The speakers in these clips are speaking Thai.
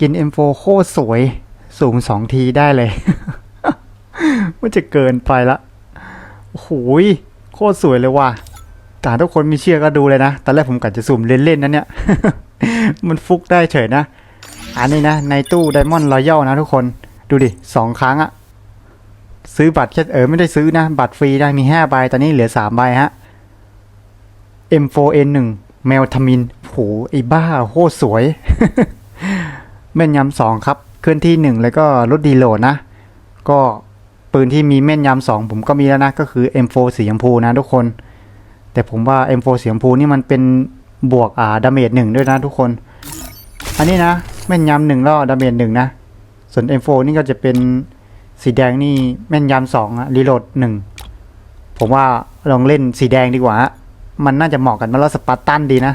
กิน M4 โคตรสวย สูงสองทีได้เลย มันจะเกินไปละโอ้โหยโคตรสวยเลยว่ะแต่ทุกคนไม่เชื่อก็ดูเลยนะ ตอนแรกผมกะจะสุ่มเล่นๆนะเนี่ย มันฟุกได้เฉยนะ อันนี้นะ ในตู้ไดมอนด์รอยัลนะทุกคน ดูดิสองครั้งอะซื้อบัตรแค่เออไม่ได้ซื้อนะ บัตรฟรีนะมีห้าใบ ตอนนี้เหลือสามใบฮะ M4N1 แมวทมินโหไอ้บ้าโคตรสวย แม่นยำสองครับเคลื่อนที่หนึ่งแล้วก็ลดดีโหลดนะ ก็ปืนที่มีแม่นยำสองผมก็มีแล้วนะ ก็คือ M4 สีชมพูนะทุกคน แต่ผมว่า M4 สีชมพูนี่มันเป็นบวกอ่าดาเมจหนึ่งด้วยนะทุกคน อันนี้นะแม่นยำหนึ่งแล้วดาเมจหนึ่งนะ ส่วน M4 นี่ก็จะเป็นสีแดงนี่แม่นยำสองอะรีโหลดหนึ่งผมว่าลองเล่นสีแดงดีกว่า มันน่าจะเหมาะกับนักรบสปาร์ตันดีนะ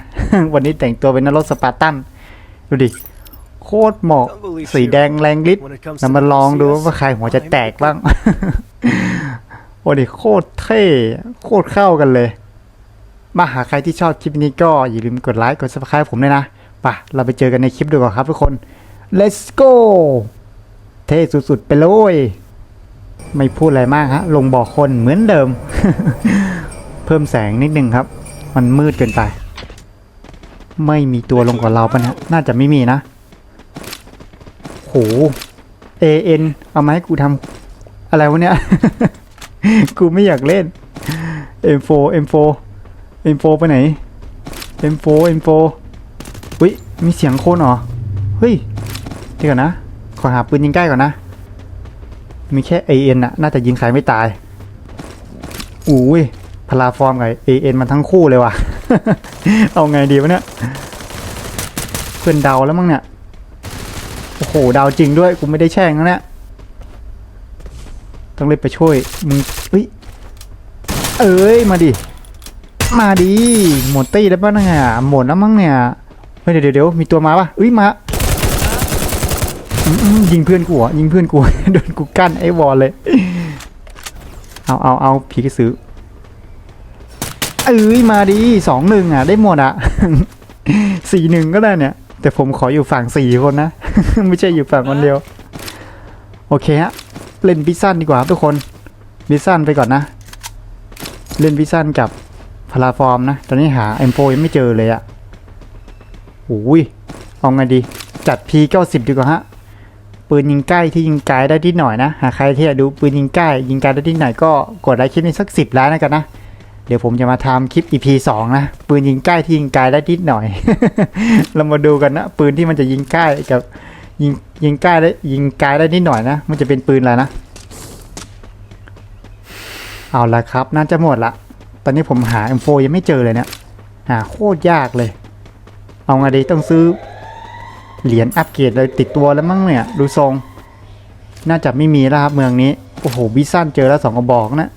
วันนี้แต่งตัวเป็นนักรบสปาร์ตัน ดูดิ คตรเหมาะ สีแดงแรงฤทธิ์ When it comes นำ to มาลองดู sales, ว่าใครหัวจะ I'm แตกบ้าง โอ้ดิโคตรเท่ โคตรเข้ากันเลย มาหาใครที่ชอบคลิปนี้ก็อย่าลืมกดไลค์กด subscribe ผมด้วยนะไป่ะ เราไปเจอกันในคลิปดีกว่าครับทุกคน let's go เท่สุดๆ ไปเลย ไม่พูดอะไรมากฮะ ลงบอกคนเหมือนเดิม เพิ่มแสงนิดนึงครับ มันมืดเกินไป ไม่มีตัวลงกว่าเราปะเนะน่าจะไม่มีนะ โห AN เอามาให้กูทำอะไรวะเนี่ย กูไม่อยากเล่น M4 M4 M4 ไปไหน M4 M4 อุ้ยมีเสียงโคนเหรอ เฮ้ยเดี๋ยวก่อนนะ ขอหาปืนยิงใกล้ก่อนนะ มีแค่ AN อะน่าจะยิงใครไม่ตายอุ้ยพลาฟอร์มกับ AN มันทั้งคู่เลยว่ะ เอาไงดีวะเนี่ย เพื่อนเดาแล้วมั้งเนี่ย โหดาวจริงด้วยกูไม่ได้แช่งนะเนี่ยต้องเล่นไปช่วยมึงเอ้ยเอ้ยมาดิมาดิหมดตี้แล้วป่ะเนี่ยหมดแล้วมั้งเนี่ยเฮ้ยเดี๋ยวเดี๋ยวมีตัวมาป่ะเอ้ยมายิงเพื่อนกูเหรอยิงเพื่อนกูโดนกูกั้นไอ้วอลเลยเอาเอาเอาผีกระสือเอ้ยมาดิสองหนึ่งอะได้หมดอะสี่หนึ่งก็ได้เนี่ย แต่ผมขออยู่ฝั่งสี่คนนะ ไม่ใช่อยู่ฝั่งคนเดียว โอเคฮะ เล่นพิซซันดีกว่าทุกคนพิซซันไปก่อนนะ เล่นพิซซันกับพลาฟอร์มนะ ตอนนี้หา M4 ยังไม่เจอเลยอะโอ้ยเอาไงดี จัด P90 ดีกว่าฮะ ปืนยิงใกล้ที่ยิงไกลได้นิดหน่อยนะ หากใครที่อยากดูปืนยิงใกล้ยิงไกลได้นิดหนก็กดไลค์คลิปนี้สักสิบล้านนะกันนะ เดี๋ยวผมจะมาทำคลิป EP 2 นะ ปืนยิงใกล้ที่ยิงไกลได้นิดหน่อย เรามาดูกันนะ ปืนที่มันจะยิงใกล้กับยิงยิงใกล้ได้ยิงไกลได้นิดหน่อยนะ มันจะเป็นปืนอะไรนะ เอาละครับ น่าจะหมดละ ตอนนี้ผมหา M4 ยังไม่เจอเลยเนี่ยหาโคตรยากเลย เอาไงดีต้องซื้อ เหรียญอัปเกรดเลยติดตัวแล้วมั้งเนี่ย ดูทรง น่าจะไม่มีแล้วครับเมืองนี้ โอ้โหบิซันเจอแล้วสองกระบอกนะ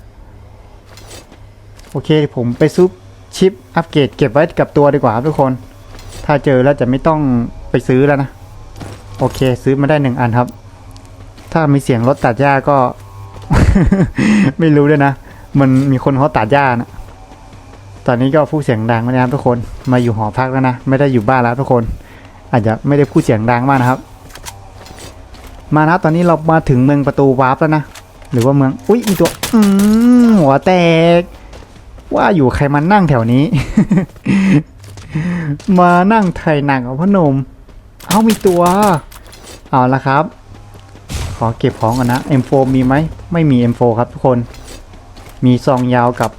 โอเคผมไปซุปชิปอัปเกรดเก็บไว้กับตัวดีกว่าทุกคน ถ้าเจอแล้วจะไม่ต้องไปซื้อแล้วนะ โอเค ซื้อมาได้หนึ่งอันครับ ถ้ามีเสียงรถตัดหญ้าก็ ไม่รู้เลยนะ มันมีคนเขาตัดหญ้านะตอนนี้ก็พูดเสียงดังนะครับทุกคนมาอยู่หอพักแล้วนะไม่ได้อยู่บ้านแล้วทุกคน อาจจะไม่ได้พูดเสียงดังมากนะครับ มานะครับตอนนี้เรามาถึงเมืองประตูวาร์ปแล้วนะหรือว่าเมืองอุ้ยมีตัวอืมหัวแตก ว่าอยู่ใครมานั่งแถวนี้ มานั่งไทยหนังกับพอหนมเอามีตัว เอาละครับ ขอเก็บของก่อนนะ M4 มีไหม ไม่มี M4 ครับทุกคน มีซองยาวกับ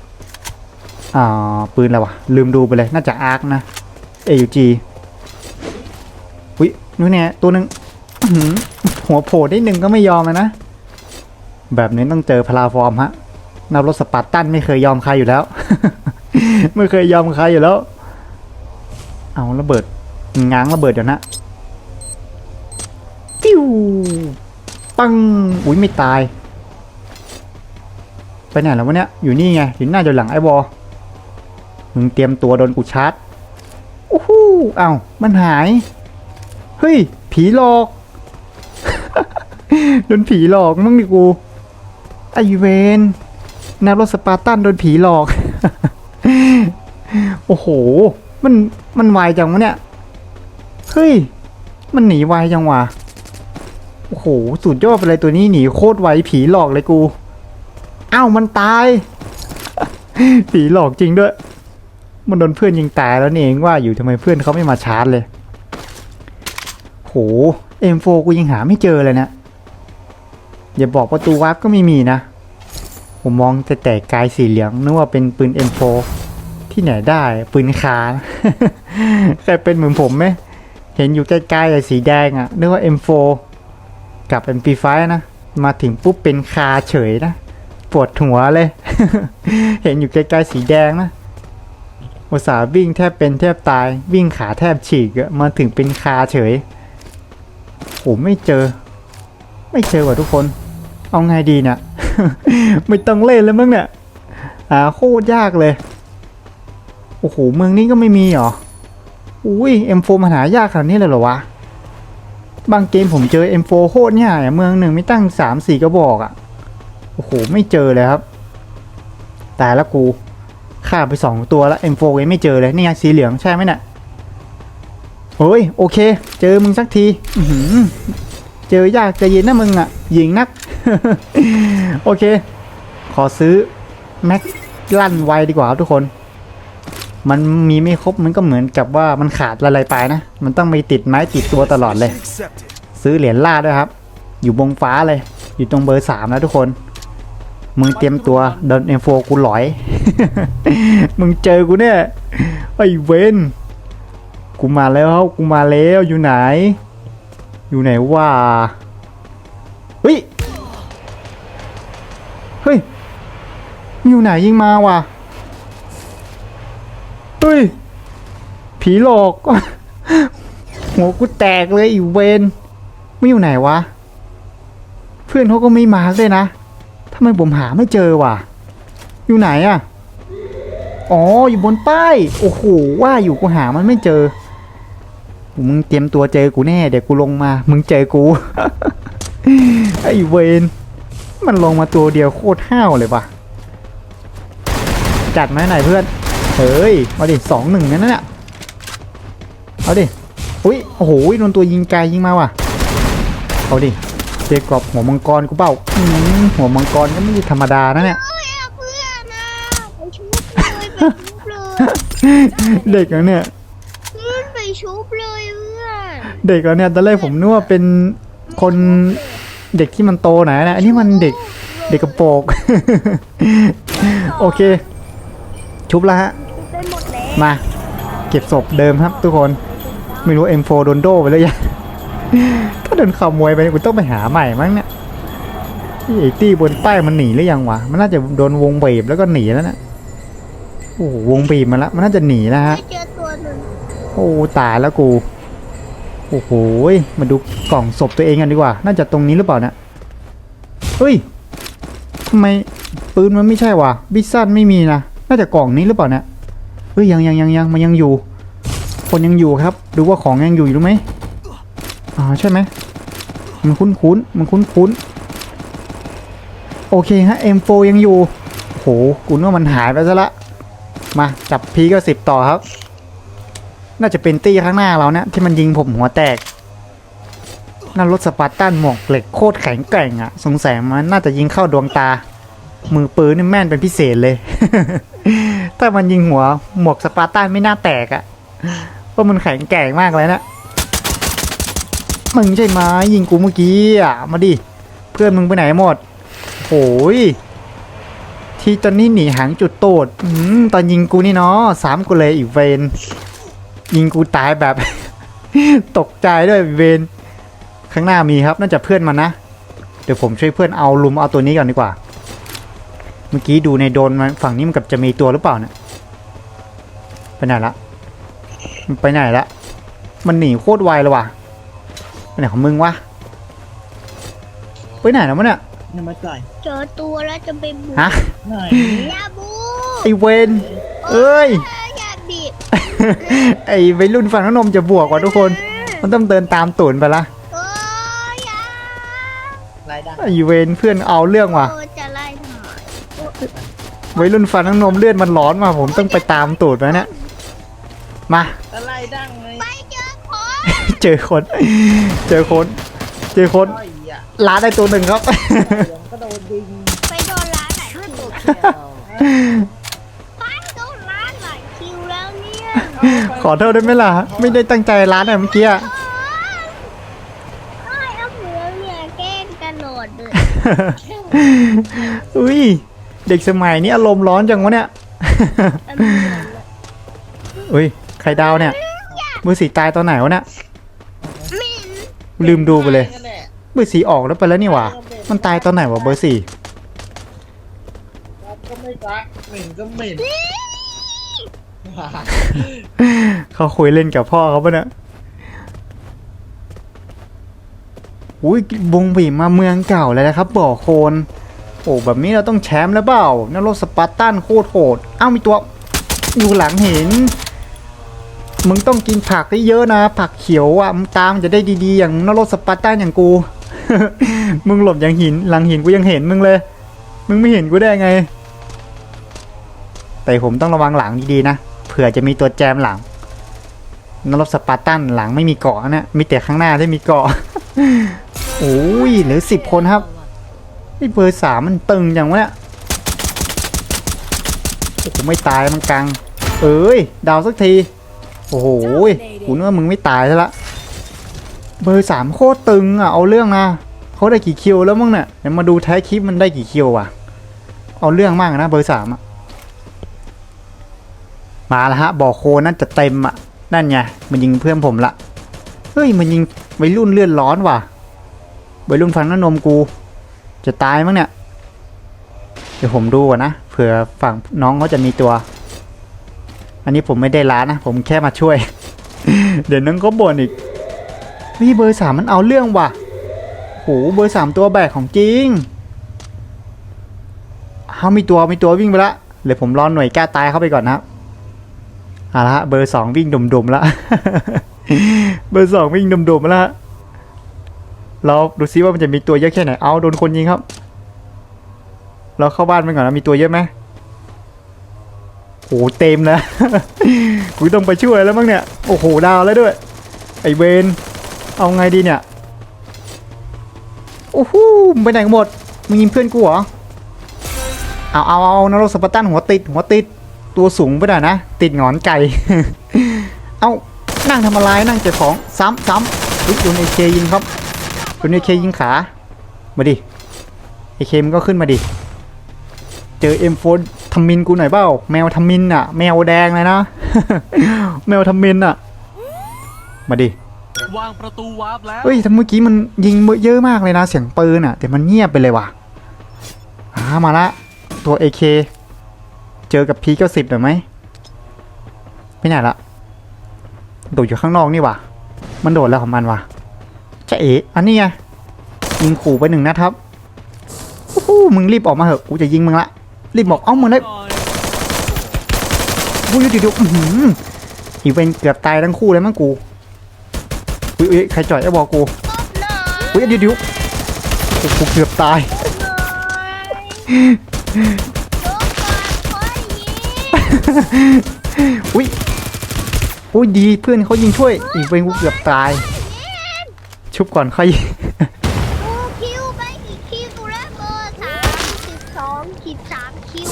อ่าปืนอะไรวะ ลืมดูไปเลย น่าจะอาร์คนะ AUG อุ้ยนู่นเนี่ยตัวหนึ่งหัวโผล่ได้หนึ่งก็ไม่ยอมนะ แบบนี้ต้องเจอพลาฟอร์มฮะ นับรถสปาร์ตันไม่เคยยอมใครอยู่แล้ว ไม่เคยยอมใครอยู่แล้ว เอาระเบิดง้างระเบิดเดี๋ยวนะปิ้วปังอุ้ยไม่ตาย ไปไหนแล้ววะเนี่ยอยู่นี่ไงอยู่หน้าอยู่หลังไอ้บอมึงเตรียมตัวโดนกูชาร์จโอ้โหเอ้ามันหาย เฮ้ย ผีหลอก โดนผีหลอกมั้งดิกูไอเวน นักรถสปาร์ตันโดนผีหลอก โอ้โห มันมันไวจังวะเนี่ย เฮ้ย มันหนีไวจังวะโอ้โห สุดยอดไปเลยตัวนี้หนีโคตรไวผีหลอกเลยกู อ้าวมันตาย ผีหลอกจริงด้วย มันโดนเพื่อนยิงตายแล้วนี่เองว่าอยู่ทำไมเพื่อนเขาไม่มาชาร์จเลยโห M4 กูยังหาไม่เจอเลยนะอย่าบอกประตูวาร์ปก็ไม่มีนะ ผมมองแต่แต่กายสีเหลืองนึกว่าเป็นปืน M4 ที่ไหนได้ปืนคาแต่เป็นเหมือนผมไหมเห็นอยู่ใกล้ๆไอ้สีแดงอะ่ะนึกว่า M4 กับ MP5 นะ มาถึงปุ๊บเป็นคาเฉยนะ ปวดหัวเลย เห็นอยู่ใกล้ๆสีแดงนะอุตส่าห์วิ่งแทบเป็นแทบตาย วิ่งขาแทบฉีกมาถึงเป็นคาเฉยโอ้ไม่เจอ ไม่เจอว่ะทุกคน เอาไงดีเนี่ย ไม่ต้องเล่นแล้วมั้งเนี่ยอ่าโคตรยากเลย โอ้โห เมืองนี้ก็ไม่มีเหรอ อุ้ย M4 มันหายากขนาดนี้เลยเหรอวะ บางเกมผมเจอ M4 โคตรง่ายเมืองหนึ่งไม่ตั้งสามสี่กระบอกอะโอ้โห ไม่เจอเลยครับตายแล้วกูฆ่าไปสองตัวแล้ว M4 ยังไม่เจอเลย นี่ไงสีเหลืองใช่ไหมเนี่ยเฮ้ย โอเค เจอมึงสักที เจอยากใจเย็นนะมึงอะหญิงนัก โอเค ขอซื้อ แม็กลั่นไวดีกว่าครับทุกคน มันมีไม่ครบมันก็เหมือนกับว่ามันขาดอะไรไปนะ มันต้องมีติดไม้ติดตัวตลอดเลย ซื้อเหรียญล่าด้วยครับ อยู่บงฟ้าเลย อยู่ตรงเบอร์สามแล้วทุกคน มึงเตรียมตัวเดินเอ็มโฟกูหลอย มึงเจอกูเนี่ยไอเวนกูมาแล้วกูมาแล้วอยู่ไหน อยู่ไหนว่าเฮ้ย อยู่ไหนยิงมาว่ะเฮ้ย ผีหลอก หัวกูแตกเลยอีเวนไม่อยู่ไหนวะ เพื่อนเขาก็ไม่มาเลยนะทำไมผมหาไม่เจอวะอยู่ไหนอะอ๋อ อยู่บนป้าย โอ้โห ว่าอยู่กูหามันไม่เจอ มึงเตรียมตัวเจอกูแน่ เดี๋ยวกูลงมา มึงเจอกู ไอ้เวน มันลงมาตัวเดียวโคตรห้าวเลยปะ จัดไหมไหนเพื่อนเฮ้ยมาดิสองหนึ่งนั่นน่ะเอาดิอุ้ยโอ้โหโดนตัวยิงไกลยิงมาว่ะเอาดิเจอกรอบหัวมังกรกูเปล่าอืมหัวมังกรก็ไม่ใช่ธรรมดานะเนี่ยเอ้ยอะเพื่อนนะไปชุบเลยไปชุบเลยเด็กแล้วเนี่ยเพื่อนไปชุบเลยเพื่อนเด็กแล้วเนี่ยตอนแรกผมนึกว่าเป็นคนเด็กที่มันโตหน่อยนะอันนี้มันเด็กเด็กกระโปรงโอเค ชุบแล้วฮะเป็นหมดแล้วมา เก็บศพเดิมครับทุกคน ไม่รู้ M4 โดนโดไปแล้วยัง ถ้าโดนขโมยไปกูต้องไปหาใหม่มั้งเนี่ยไอ้ตี้บนป้ายมันหนีหรือยังวะ มันน่าจะโดนวงบีบแล้วก็หนีแล้วนะโอ้โหวงบีบมาแล้ว มันน่าจะหนีแล้วฮะ ไม่เจอตัวหนึ่งโอ้ตายแล้วกู โอ้โหยมาดูกล่องศพตัวเองกันดีกว่า น่าจะตรงนี้หรือเปล่าเนะเฮ้ยทำไมปืนมันไม่ใช่วะบิสซันไม่มีนะ น่าจะกล่องนี้หรือเปล่าเนี่ยเฮ้ยยังยังยังยังมันยังอยู่ คนยังอยู่ครับ ดูว่าของยังอยู่อยู่ไหมอ่าใช่ไหมมันคุ้นคุ้นมันคุ้นคุ้นโอเคฮะ M4 ยังอยู่โหกูนึกว่ามันหายไปซะละมาจับพีก็สิบต่อครับ น่าจะเป็นตี้ข้างหน้าเราเนี่ยที่มันยิงผมหัวแตกนั่นรถสปาร์ตันหมวกเหล็กโคตรแข็งแกร่งอะสงสัยมันน่าจะยิงเข้าดวงตา มือปืนนี่แม่นเป็นพิเศษเลย ถ้ามันยิงหัวหมวกสปาร์ตันไม่น่าแตกอะเพราะมันแข็งแกร่งมากเลยนะมึงใช่ไหมยิงกูเมื่อกี้อะมาดิเพื่อนมึงไปไหนหมดโอยที่ตอนนี้หนีหางจุดโตดอืตอนยิงกูนี่เนาะสามกูเลยอีกเวนยิงกูตายแบบ ตกใจด้วยเวนข้างหน้ามีครับน่าจะเพื่อนมันนะเดี๋ยวผมช่วยเพื่อนเอาลุมเอาตัวนี้ก่อนดีกว่า เมื่อกี้ดูในโดรนมันฝั่งนี้มันกับจะมีตัวหรือเปล่าเนี่ยไปไหนละมันไปไหนละมันหนีโคตรไวเลยว่ะไปไหนของมึงวะไปไหนแล้วมันเนี่ยยังไม่จ่ายเจอตัวแล้วจะไปบุกฮะไหนอย่าบุไอเวนเอ้ยเอ้ยอย่าบีบไอ้วัยรุ่นฟันน้ำนมจะบวกว่ะทุกคน มันต้องเดินตามตูนไปละเอ้ยอย่ารายได้ไอ้เวนเพื่อนเอาเรื่องว่ะ โอ้จะไล่ทำไม วัยรุ่นฟันน้ำนมเลือดมันร้อนว่ะผมต้องไปตามตูดไปเนี่ยมาอะไรดังเลยไปเจอคนเจเจอคน เจอคน เจอคนไอ้อะล้านได้ตัวหนึ่งครับเสียงก็โดนยิงไปโดนร้านไหนคิวเที่ยวไปโดนร้านไหนคิวแล้วเนี่ยขอโทษได้ไหมล่ะ ไม่ได้ตั้งใจร้านอะเมื่อกี้อะไอ้เอาเหมือเนี่ย แกล้งกันโหลดเลยอุ้ยเด็กสมัยนี้อารมณ์ร้อนจังวะเนี่ยเอาเหมือนเลยอุ้ยใครดาวเนี่ย มือสีตายตอนไหนวะเนี่ยหมินลืมดูไปเลยนั่นแหละเบอร์สีออกแล้วไปแล้วนี่หว่า มันตายตอนไหนวะเบอร์สี่รักก็ไม่รักหมิ่นก็หมิ่นเขาคุยเล่นกับพ่อเขาปะเนี่ยอุ้ยบุงบีมาเมืองเก่าเลยนะครับบ่อโคลน โอ้แบบนี้เราต้องแชมป์แล้วเปล่านรกสปาร์ตันโคตรโหดอ้าวมีตัวอยู่หลังเห็นมึงต้องกินผักได้เยอะนะ ผักเขียวอะมึงตามจะได้ดีๆ อย่างนรกสปาร์ตันอย่างกู มึงหลบอย่างหินหลังหินกูยังเห็นมึงเลย มึงไม่เห็นกูได้ไง แต่ผมต้องระวังหลังดีๆนะเผื่อจะมีตัวแจมหลังนรกสปาร์ตันหลังไม่มีเกาะนะมีแต่ข้างหน้าที่มีเกาะโอ้ยเหลือสิบคนครับ นี่เบอร์สามมันตึงอย่างวะเนี่ยโอ้โหไม่ตายมันกลางเอ้ยดาวสักที โอ้โหกูนึกว่ามึงไม่ตายซะละ เบอร์สามโคตรตึงอะ เอาเรื่องนะเขาได้กี่คิวแล้วมั้งเนี่ยเดี๋ยวมาดูท้ายคลิปมันได้กี่คิวว่ะ เอาเรื่องมากนะเบอร์สามอะ มาแล้วฮะบ่อโคนนั่นจะเต็มอะ นั่นไงมันยิงเพื่อนผมละ เฮ้ยมันยิงวัยรุ่นเลื่อนร้อนว่ะวัยรุ่นฟันน้ำนมกู จะตายมั้งเนี่ย เดี๋ยวผมดูก่อนนะเผื่อฝั่งน้องเขาจะมีตัว อันนี้ผมไม่ได้ร้านะ ผมแค่มาช่วย เดี๋ยวน้องก็บ่นอีกนี่เบอร์สามมันเอาเรื่องว่ะโหเบอร์สามตัวแบกของจริงเขามีตัวมีตัววิ่งไปละเดี๋ยวผมรอหน่วยกล้าตายเข้าไปก่อนนะเอาละเบอร์สองวิ่งดุมๆล้วเบอร์สองวิ่งดุมๆละ เราดูซิว่ามันจะมีตัวเยอะแค่ไหน เอาโดนคนยิงครับ เราเข้าบ้านไปก่อนนะมีตัวเยอะไหมโอ้โหเต็มแล้วกูต้องไปช่วยแล้วมั้งเนี่ย โอ้โหดาวแล้วด้วย ไอเวนเอาไงดีเนี่ย โอ้โหไปไหนกันหมด มึงยิงเพื่อนกูเหรอ เอาเอาเอานรกสปาร์ตันหัวติดหัวติด ตัวสูงไปหน่อยนะ ติดหงอนไก่ เอานั่งทำอะไรนั่งเก็บของ ซ้ำซ้ำอุ๊ยโดนเอเคยิงครับ นเอเคยิงขา มาดิเอเคมันก็ขึ้นมาดิ เจอเอ็มโฟนทำมินกูหน่อยเปล่า แมวทำมินอะ แมวแดงเลยนะ แมวทำมินอะ มาดิวางประตูวาร์ปแล้ว เฮ้ยแต่เมื่อกี้มันยิงเยอะมากเลยนะ เสียงปืนอะ แต่มันเงียบไปเลยว่ะอ่ามาละ ตัว AK เจอกับพีเก้าสิบหน่อยไหมไม่ไหนละโดดอยู่ข้างนอกนี่ว่ะ มันโดดแล้วของมันว่ะ จะเอ๋อันนี้ไงยิงขู่ไปหนึ่งนะครับโอ้มึงรีบออกมาเหอะกูจะยิงมึงละรีบบอกเอ้ามึงได้กูอยู่ดีๆอื้อหืออีเวนเกือบตายทั้งคู่เลยมั้งกูอุ้ยใครจ่อยไอ้บอกกูอุ้ยเดี๋ยวดี๋ยวโอ้โหเกือบตายอุ้ยอุ้ยดีเพื่อนเขายิงช่วยอีเป็นกูเกือบตาย ชุบก่อนค่อยดูคิวไปกี่คิวแล้วเบอร์สามสิบสองสิบสามคิว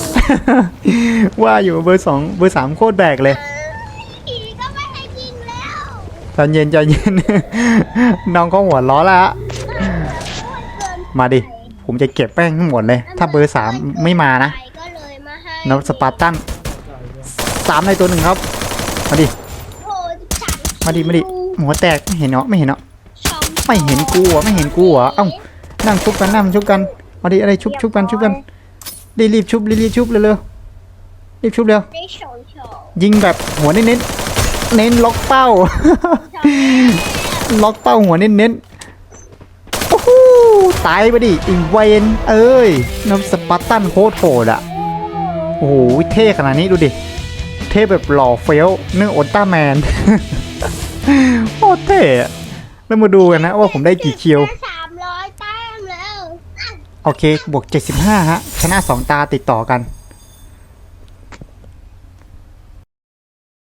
ว่าอยู่เบอร์สองเบอร์สามโคตรแบกเลยผีก็ไม่ให้ยิงแล้วตอนเย็นใจเย็น น้องเขาหัวล้อแล้วฮะโอ้ยเกินมาดิ ผมจะเก็บแป้งทั้งหมดเลย ถ้าเบอร์สามไม่มานะไปก็เลยมาให้นสปาร์ตันสามในตัวหนึ่งครับ มาดิ โอ้ยสามมาดิ มาดิ หัวแตกไม่เห็นเนาะไม่เห็นเนาะสอง ไม่เห็นกูเหรอไม่เห็นกูเหรอเอ้านั่งชุบกันนั่งชุบกันมาดิอะไรชุบชุบกันชุบกันรีบรีบชุบรีบรีบชุบเร็วๆรีบชุบเร็วยิงแบบหัวเน้นเน้นเน้นล็อกเป้า ล็อกเป้าหัวเน้นเน้นโอ้โหตายไปดิอีเวนเอ้ยน้ำสปาร์ตันโคตรโหดอะโอ้โหเท่ขนาดนี้ดูดิเท่แบบหล่อเฟี้ยวเนื้อโอต้าแมนโคตรเท่ แล้วมาดูกันนะว่าผมได้กี่คิวสามร้อยแต้มแล้ว โอเค บวก 75 ฮะ ชนะ 2 ตาติดต่อกัน